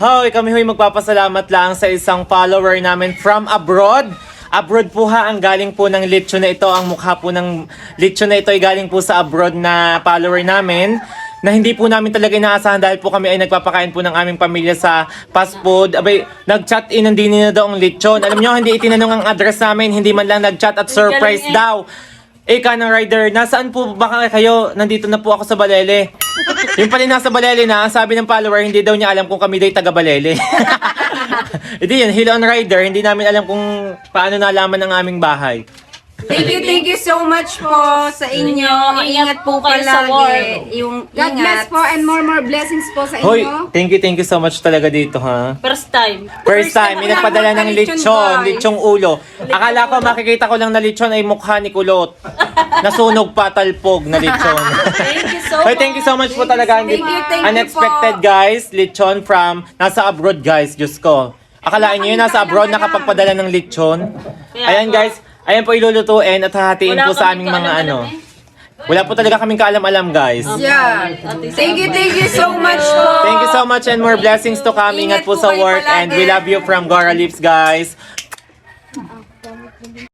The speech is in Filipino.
Hoy, kami hoy magpapasalamat lang sa isang follower namin from abroad. Abroad po ha, ang galing po ng lechon na ito. Ang mukha po ng lechon na ito ay galing po sa abroad na follower namin na hindi po namin talaga inaasahan dahil po kami ay nagpapakain po ng aming pamilya sa fast food. Abay, nag-chat in, hindi nila daw ang lechon. Alam nyo, hindi itinanong ang address namin, hindi man lang nag-chat at surprise eh. daw. Eh, kanang rider, nasaan po ba kayo? Nandito na po ako sa Balele. Yung pala nasa Balele na, sabi ng follower, hindi daw niya alam kung kami daw taga Balele. Hindi yun, Hill on Rider, hindi namin alam kung paano nalaman ang aming bahay. Thank you, thank you so much po sa inyo. Ingat po kayo sa palagi. Yung God bless ingat. po and more more blessings po sa Hoy, inyo. thank you, thank you so much talaga dito, ha? First time. First time, may nagpadala ng lechon, lechong ulo. Akala ko makikita ko lang na lechon ay mukha ni Kulot. Nasunog pa talpog na lechon. Thank you so Hoy, much. thank you so much po talaga. Thank you, thank you Unexpected po. guys, lechon from nasa abroad guys, Diyos ko. Akalain niyo yun, nasa abroad nakapagpadala ng lechon. Ayan guys, Ayan po ilulutuin at hahatiin po sa aming mga ano. Eh. Wala po talaga kaming kaalam-alam, guys. Yeah. Thank you, thank you so much po. Thank you so much and more blessings to come. Ingat po sa work and we love you from Gora Lips, guys.